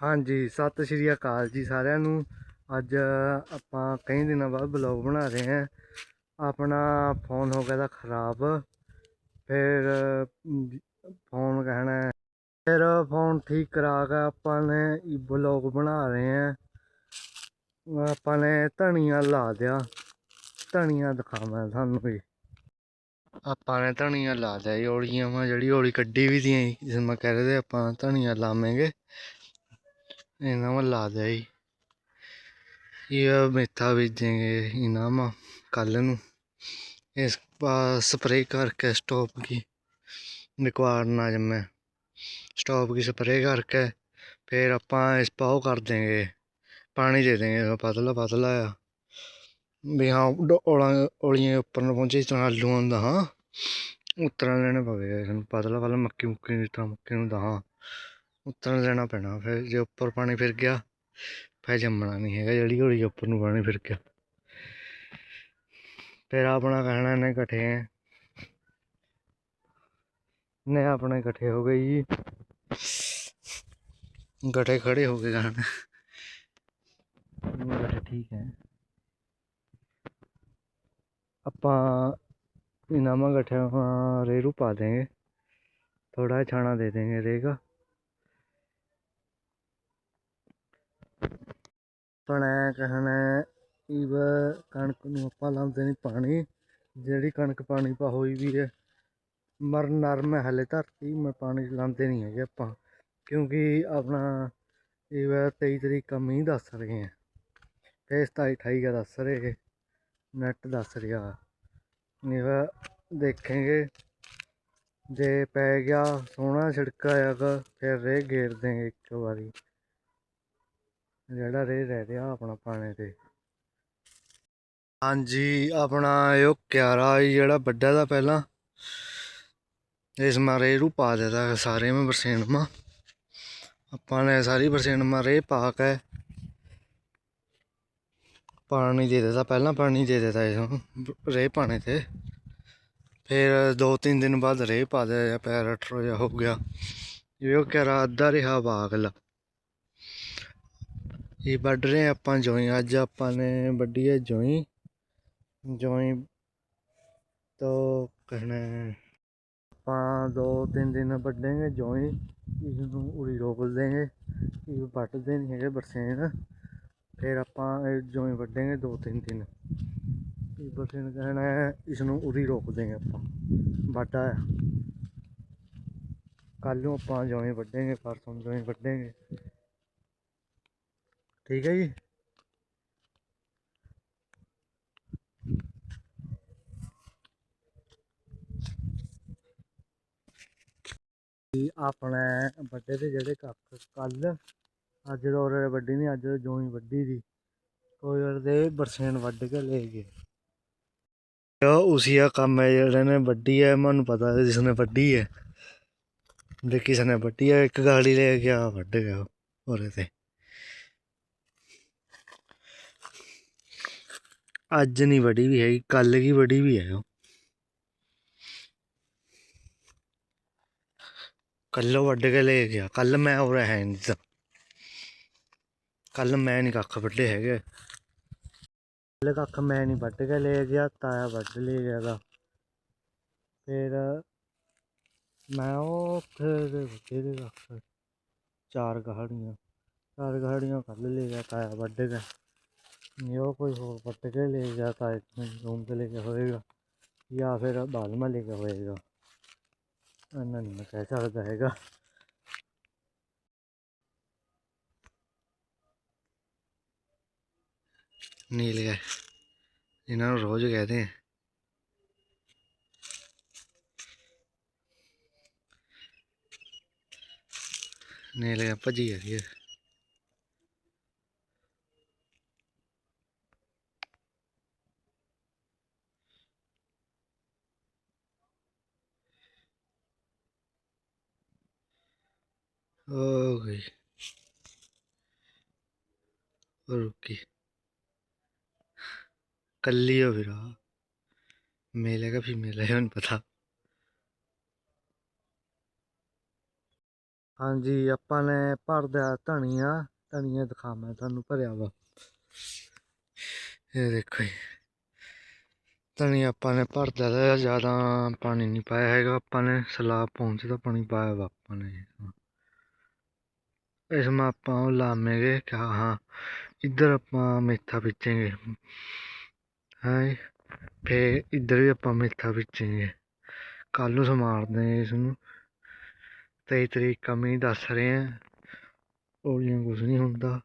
ਹਾਂਜੀ ਸਤਿ ਸ਼੍ਰੀ ਅਕਾਲ ਜੀ ਸਾਰਿਆਂ ਨੂੰ। ਅੱਜ ਆਪਾਂ ਕਈ ਦਿਨਾਂ ਬਾਅਦ ਬਲੌਗ ਬਣਾ ਰਹੇ ਹਾਂ। ਆਪਣਾ ਫੋਨ ਹੋ ਗਿਆ ਦਾ ਖਰਾਬ। ਫਿਰ ਫੋਨ ਕਹਿਣਾ ਫਿਰ ਫੋਨ ਠੀਕ ਕਰਾ ਕੇ ਆਪਾਂ ਨੇ ਬਲੌਗ ਬਣਾ ਰਹੇ ਹਾਂ। ਆਪਾਂ ਨੇ ਧਨੀਆ ਲਾ ਦਿਆ। ਧਨੀਆ ਦਿਖਾਵਾਂ ਤੁਹਾਨੂੰ ਵੀ ਆਪਾਂ ਨੇ ਧਨੀਆ ਲਾ ਦਿਆ ਜੀ ਔਲੀਆਂ ਵਾ ਜਿਹੜੀ ਔਲੀ ਕੱਢੀ ਵੀ ਦੀਆਂ ਸੀ, ਜਿਸ ਮੈਂ ਕਹਿ ਰਹੇ ਆਪਾਂ ਧਨੀਆ ਲਾਵਾਂਗੇ। इनामा ला दिया यह मेथा बीजेंगे इनामा कल न। इस स्परे करके स्टॉप की निकवाड़ ना जमे स्टॉप की स्परे करके फिर आप इस पर कर देंगे। पानी दे देंगे, पतला पतला या भी हाँ ओला, ओलिया उपर न जिस तरह आलू आंदा हाँ उतरना लेना पवेगा पतला पतला मक्की मुक्की जिस तरह मक्की दहाँ उतर लेना पैना फिर जो उपर पानी फिर गया फिर जमना नहीं है जड़ी हौली उपर पानी फिर गया फिर अपना कहना इन्हें कट्ठे हैं ने अपने कट्ठे हो गए जी गठे खड़े हो गए कहने ठीक है अपा इनामा गठे रेरू पा देंगे थोड़ा छाणा दे देंगे रेगा ਆਪਾਂ ਨੇ ਕਹਿਣਾ ਇਵ ਕਣਕ ਨੂੰ ਆਪਾਂ ਲਾਉਂਦੇ ਨਹੀਂ ਪਾਣੀ, ਜਿਹੜੀ ਕਣਕ ਪਾਣੀ ਪਾ ਹੋਈ ਵੀ ਹੈ ਮਰ ਨਰਮ ਹੈ ਹਲੇ ਧਰਤੀ, ਮੈਂ ਪਾਣੀ ਲਾਉਂਦੇ ਨਹੀਂ ਹੈਗੇ ਆਪਾਂ, ਕਿਉਂਕਿ ਆਪਣਾ ਇਹ 23 ਤਰੀਕ ਦਾ ਮੀਂਹ ਦੱਸ ਰਹੇ ਆ ਫੇਸ ਤਾਂ 28 ਦਾ ਦੱਸ ਰਹੇ ਨੈਟ ਦੱਸ ਰਿਹਾ ਇਹ ਦੇਖਾਂਗੇ, ਜੇ ਪੈ ਗਿਆ ਸੋਹਣਾ ਛਿੜਕਾ ਆਗਾ ਫਿਰ ਰੇ ਗੇਰ ਦੇਂਗੇ ਇੱਕ ਵਾਰੀ। ਜਿਹੜਾ ਰੇ ਰਹਿ ਰਿਹਾ ਆਪਣਾ ਪਾਣੇ ਤੇ। ਹਾਂਜੀ, ਆਪਣਾ ਇਹ ਕਿਆਰਾ ਜਿਹੜਾ ਵੱਡਾ ਦਾ ਪਹਿਲਾਂ। ਇਸ ਮਾਰੇ ਰੂ ਪਾ ਦਿੱਤਾ ਸਾਰੇ ਮੈਂ ਬਰਸੇਨ ਮਾ। ਆਪਾਂ ਨੇ ਸਾਰੀ ਬਰਸੇਨ ਮਾ ਪਾ ਕੇ ਪਾਣੀ ਦੇ ਦਿੱਤਾ, ਪਹਿਲਾਂ ਪਾਣੀ ਦੇ ਦਿੱਤਾ ਇਸ ਨੂੰ ਰੇ ਪਾਣੇ ਤੇ। ਫਿਰ ਦੋ ਤਿੰਨ ਦਿਨ ਬਾਅਦ ਰੇ ਪਾ ਦਿਆ ਜਾਂ ਪੈਰਾਟਰ ਜਿਹਾ ਹੋ ਗਿਆ। ਇਹ ਕਿਆਰਾ ਅੱਧਾ ਰਿਹਾ ਬਾਗਲ ਇਹ ਵੱਢ ਰਹੇ ਆਪਾਂ ਜੋਈ। ਅੱਜ ਆਪਾਂ ਨੇ ਵੱਢੀ ਹੈ ਜੋਈ। ਜੋਈ ਤੋਂ ਕਹਿਣਾ ਆਪਾਂ ਦੋ ਤਿੰਨ ਦਿਨ ਵੱਢਾਂਗੇ ਜੋਈ। ਇਸ ਨੂੰ ਉਰੀ ਰੋਕ ਦੇਂਗੇ। ਇਹ ਵੱਢਦੇ ਨਹੀਂ ਹੈਗੇ ਬਰਸੇਨ। ਫਿਰ ਆਪਾਂ ਇਹ ਜੋਈ ਵੱਢਾਂਗੇ ਦੋ ਤਿੰਨ ਦਿਨ। ਇਹ ਬਰਸੇਨ ਕਹਿਣਾ ਇਸ ਨੂੰ ਉਰੀ ਰੋਕ ਦੇਂਗੇ ਆਪਾਂ। ਵਾਟਾ ਕੱਲ ਨੂੰ ਆਪਾਂ ਜੋਈ ਵੱਢਾਂਗੇ, ਪਰਸੋਂ ਜੋਈ ਵੱਢਾਂਗੇ। ਠੀਕ ਹੈ ਜੀ। ਆਪਣੇ ਵੱਡੇ ਦੇ ਜਿਹੜੇ ਕੱਖ ਕੱਲ, ਅੱਜ ਦੋਰੇ ਵੱਡੀ ਨਹੀਂ, ਅੱਜ ਜੋਈ ਵੱਡੀ ਦੀ। ਕੋਈ ਉਹਦੇ ਬਰਸੇਨ ਵੱਢ ਕੇ ਲੈ ਗਏ। ਉਹ ਉਸੀ ਆ ਕੰਮ ਹੈ, ਜਿਹੜੇ ਨੇ ਵੱਡੀ ਹੈ, ਮੈਨੂੰ ਪਤਾ ਹੈ ਜਿਸਨੇ ਵੱਡੀ ਹੈ। ਦੇ ਕਿਸੇ ਨੇ ਵੱਡੀ ਹੈ, ਇੱਕ ਗਾੜੀ ਲੈ ਗਿਆ ਵੱਢ ਗਿਆ ਉਹਦੇ ਤੇ। ਅੱਜ ਨਹੀਂ ਵੜੀ ਵੀ ਹੈਗੀ ਕੱਲ ਕੀ ਵੜੀ ਵੀ ਹੈ ਉਹ। ਕੱਲੋਂ ਵੱਢ ਕੇ ਲੈ ਗਿਆ ਕੱਲ ਮੈਂ ਉਰੇ ਹੈ ਨਹੀਂ ਤਾਂ ਕੱਲ ਮੈਂ ਨਹੀਂ ਕੱਖ ਵੱਢੇ ਹੈਗੇ। ਕੱਲ ਕੱਖ ਮੈਂ ਨਹੀਂ ਵੱਢ ਕੇ ਲੈ ਗਿਆ, ਤਾਇਆ ਵੱਢ ਲੈ ਗਿਆ ਗਾ। ਫਿਰ ਮੈਂ ਉਹ ਫਿਰ ਕਿਹਦੇ ਕੱਖ ਚਾਰ ਗਾੜੀਆਂ ਚਾਰ ਗਾੜੀਆਂ ਕੱਲ ਲੈ ਗਿਆ ਤਾਇਆ ਵੱਢ ਕੇ। ਨਹੀਂ ਉਹ ਕੋਈ ਹੋਰ ਵੱਢ ਕੇ ਲੈ ਗਿਆ ਤਾਇਆ ਰੂਮ ਤੇ ਲੈ ਕੇ ਹੋਏਗਾ ਜਾਂ ਫਿਰ ਬਾਲਮਾ ਲੈ ਕੇ ਹੋਏਗਾ ਇਹਨਾਂ ਨਹੀਂ ਮੈਂ ਕਹਿ ਸਕਦਾ ਹੈਗਾ ਨੀਲ ਗਏ ਇਹਨਾਂ ਨੂੰ ਰੋਜ਼ ਕਹਦੇ ਆ ਨੀਲ ਗਿਆ ਭੱਜੀ ਆ ਰਹੀ ਹੈ हो ਹੋਰ ਕੀ ਕੱਲੀ ਹੋ ਵੀਰਾ ਮੇਲ ਹੈਗਾ ਫੀਮੇਲ ਹੈ ਹੁਣ ਪਤਾ ਹਾਂਜੀ ਆਪਾਂ ਨੇ ਭਰਦਾ ਧਨੀਆ ਧਨੀਆ ਦਿਖਾਵਾਂ ਤੁਹਾਨੂੰ ਭਰਿਆ ਵਾ ਇਹ ਦੇਖੋ ਧਨੀਆ ਆਪਾਂ ਨੇ ਭਰਦਾ ਦਾ ਜ਼ਿਆਦਾ ਪਾਣੀ ਨਹੀਂ ਪਾਇਆ ਹੈਗਾ ਆਪਾਂ ਨੇ ਸਲਾਬ ਪਹੁੰਚਦਾ ਪਾਣੀ ਪਾਇਆ ਵਾ ਆਪਾਂ ਨੇ ਇਸ ਵਿੱਚ ਆਪਾਂ ਲਾਵੇਂਗੇ ਕਿ ਹਾਂ ਇੱਧਰ ਆਪਾਂ ਮੇਥਾ ਬੀਜਾਂਗੇ ਹਾਂ ਫੇ ਇੱਧਰ ਵੀ ਆਪਾਂ ਮੇਥਾ ਬੀਜਾਂਗੇ ਕੱਲ ਨੂੰ ਸਮਾਰਦੇ ਹਾਂ ਇਸ ਨੂੰ। ਤੇਈ ਤਰੀਕ ਕਮੀ ਦੱਸ ਰਹੇ। ਆ ਔਲੀਆਂ ਕੁਝ ਨਹੀਂ ਹੁੰਦਾ।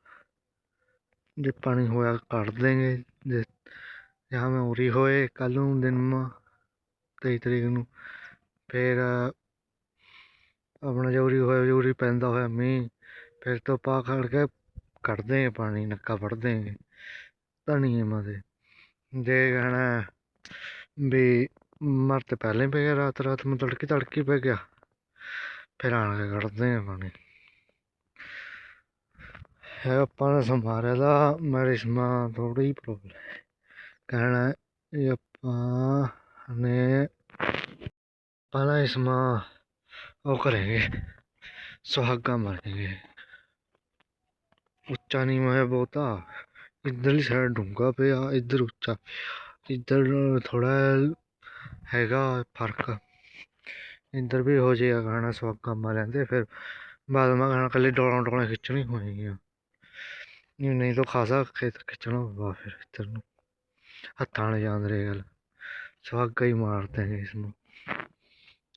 ਜੇ ਪਾਣੀ ਹੋਇਆ ਕੱਢ ਦੇਂਗੇ ਜੇ ਜਾਂ ਮੈਂ ਉਰੀ ਹੋਏ ਕੱਲ ਨੂੰ ਦਿਨ ਮਾ, ਤੇਈ ਤਰੀਕ ਨੂੰ। ਫਿਰ ਆਪਣਾ ਜੋਰੀ ਹੋਇਆ ਜੋਰੀ ਪੈਂਦਾ ਹੋਇਆ ਮੀਂਹ, ਫਿਰ ਤੋਂ ਪਾ ਖੜ ਕੇ कड़ते पानी नक्का फटते धनिए मे जे कहना भी मरत पहले पे गया रात रात में तड़की तड़की पे गया फिर आ कड़ते हैं पानी है अपने संभारे का मेरे समा थोड़ी प्रॉब्लम कहना ये अपने पहला इसमें वो करेंगे सुहागा मारेंगे ਉੱਚਾ ਨਹੀਂ ਹੋਇਆ ਬਹੁਤਾ। ਇੱਧਰਲੀ ਸਾਈਡ ਡੂੰਘਾ ਪਿਆ, ਇੱਧਰ ਉੱਚਾ। ਇੱਧਰ ਥੋੜਾ ਹੈਗਾ ਫ਼ਰਕ। ਇੱਧਰ ਵੀ ਹੋ ਜਾਏਗਾ ਗਾਣਾ ਸੁਹਾਗਾ ਲੈਂਦੇ ਫਿਰ ਬਾਅਦ ਮੈਂ ਗਾਣਾ ਕੱਲੇ ਡੋਲਾਂ ਡੋਲਾਂ ਖਿੱਚਣੀ ਹੋਏਗੀਆਂ ਨਹੀਂ ਨਹੀਂ ਤਾਂ ਖਾਸਾ ਖੇਤ ਖਿੱਚਣਾ ਹੋਗਾ ਫਿਰ ਇੱਧਰ ਨੂੰ। ਹੱਥਾਂ ਨਾਲ ਜਾਂਦੇ ਰਹੇ ਗੱਲ ਸੁਹਾਗਾ ਹੀ ਮਾਰਦੇ ਨੇ ਇਸ ਨੂੰ।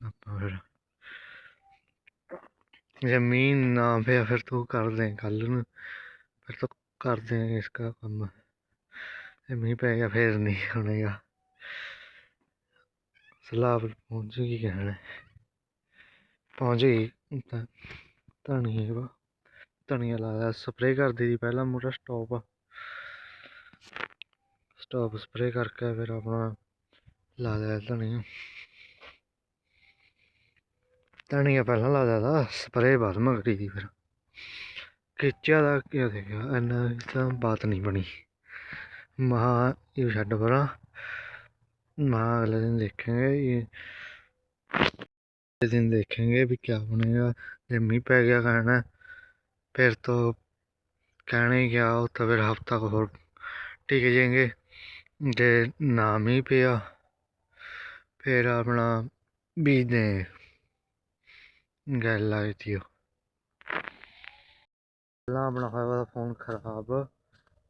ਆਪਾਂ ਫਿਰ ज़मीन ना पे, फिर तो कर दें कल फिर तो कर दें इसका कम ज़मीन पे गया, फिर नहीं होने का सलाह पर पहुँच गई कहने। पहुँच गई। धनिया धनिया लाया। स्परे कर दी थी पहला मुझे स्टॉप। स्टॉप स्प्रे करके फिर अपना ला दिया धनिया। धनिया पहला ला दा था स्प्रे बाद में करी दी फिर। खिंचा था क्या देखा इन्ना बात नहीं बनी। महा यू छड्ड परा। महा अगले दिन देखेंगे अगले दिन देखेंगे भी क्या बनेगा। जब मी पै गया कहना, फिर तो कहने गया तो फिर हफ़्ता को और टिक जाएँगे। जे ना मीह पिया फिर अपना बीज देंगे गैल लाई थी ਪਹਿਲਾਂ ਆਪਣਾ ਹੋਇਆ ਵਾ ਫੋਨ ਖਰਾਬ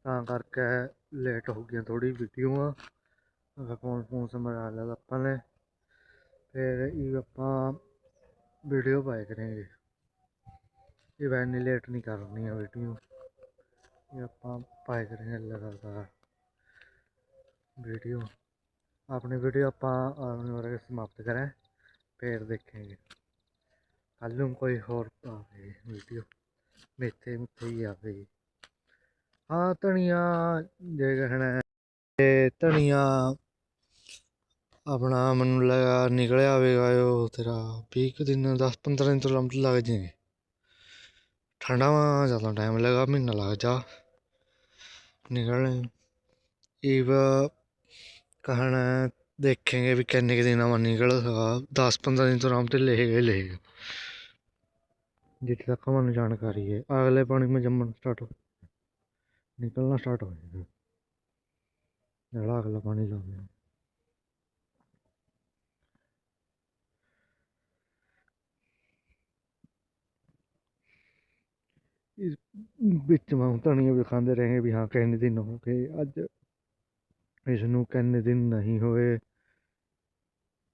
ਤਾਂ ਕਰਕੇ ਲੇਟ ਹੋ ਗਈਆਂ ਥੋੜੀ ਵੀਡੀਓਆਂ ਅਗਰ ਫੋਨ ਫੋਨ ਸੰਭਾਲ ਲਿਆ ਤਾਂ ਆਪਾਂ ਨੇ ਫਿਰ ਇਹ ਆਪਾਂ ਵੀਡੀਓ ਪਾਇਆ ਕਰਾਂਗੇ ਇਹ ਵੈਨੀ ਲੇਟ ਨਹੀਂ ਕਰਨੀ ਆ ਵੀਡੀਓ ਇਹ ਆਪਾਂ ਪਾਇਆ ਕਰਾਂਗੇ ਲਗਾਤਾਰ ਵੀਡੀਓ ਆਪਣੀ ਵੀਡੀਓ ਆਪਾਂ ਆਉਣ ਵਾਲੇ ਸਮਾਪਤ ਕਰਾਂ ਫਿਰ ਦੇਖਾਂਗੇ ਕੱਲ ਨੂੰ ਕੋਈ ਹੋਰ ਪਾਵੇ ਵੀਡੀਓ ਮੇਥੇ ਮਿੱਥੇ ਹੀ ਆਵੇ ਹਾਂ ਧਨੀਆ ਜੇ ਕਹਿਣਾ ਤੇ ਧਨੀਆ ਆਪਣਾ ਮੈਨੂੰ ਲਗਾ ਨਿਕਲਿਆ ਹੋਵੇਗਾ ਉਹ ਤੇਰਾ 20 ਦਿਨ 10 15 ਦਿਨ ਤੋਂ ਲੰਮ ਲੱਗ ਜਾਣਗੇ ਠੰਡਾ ਵਾ, ਜ਼ਿਆਦਾ ਟਾਈਮ ਲਗਾ, ਮਹੀਨਾ ਲੱਗ ਜਾ। ਨਿਕਲਣੇ ਇਹ ਕਹਣਾ ਦੇਖेंगे ਵੀ ਕਿੰਨੇ ਦਿਨਾਂ ਵਾ ਨਿਕਲ। ਸਕਾ 10 15 ਦਿਨ ਤੋਂ ਆਰਾਮ ਤੇ ਲੇਗਾ ਗਏ। जितने तक मैंने जानकारी है अगले पानी में जमन स्टार्ट हो निकलना स्टार्ट हो जाएगा जड़ा अगला पानी लाने इस ਵਿੱਚ ਮੈਂ ਧਨੀਆ ਵੀ ਖਾਂਦੇ ਰਹੇ ਵੀ ਹਾਂ ਕਿੰਨੇ ਦਿਨ ਹੋ ਗਏ ਅੱਜ ਇਸ ਨੂੰ ਕਿੰਨੇ ਦਿਨ ਨਹੀਂ ਹੋਏ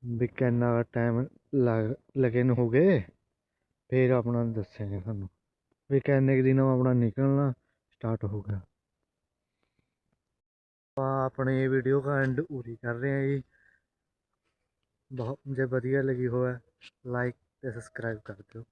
ਵੀ ਕਿੰਨਾ ਟਾਈਮ ਲੱਗ ਲਗੇ ਨੂੰ ਹੋ ਗਏ ਫਿਰ ਆਪਣਾ ਦੱਸਾਂਗੇ ਤੁਹਾਨੂੰ। ਵੀ ਕਿੰਨੇ ਕੁ ਦਿਨਾਂ ਆਪਣਾ ਨਿਕਲਣਾ ਸਟਾਰਟ ਹੋ ਗਿਆ। ਆਪਾਂ ਆਪਣੇ ਵੀਡੀਓ ਦਾ ਐਂਡ ਪੂਰੀ ਕਰ ਰਹੇ ਹਾਂ ਜੀ। ਬਹੁਤ ਜੇ ਵਧੀਆ ਲੱਗੀ ਹੋਵੇ ਲਾਈਕ ਤੇ ਸਬਸਕ੍ਰਾਈਬ ਕਰ ਦਿਓ।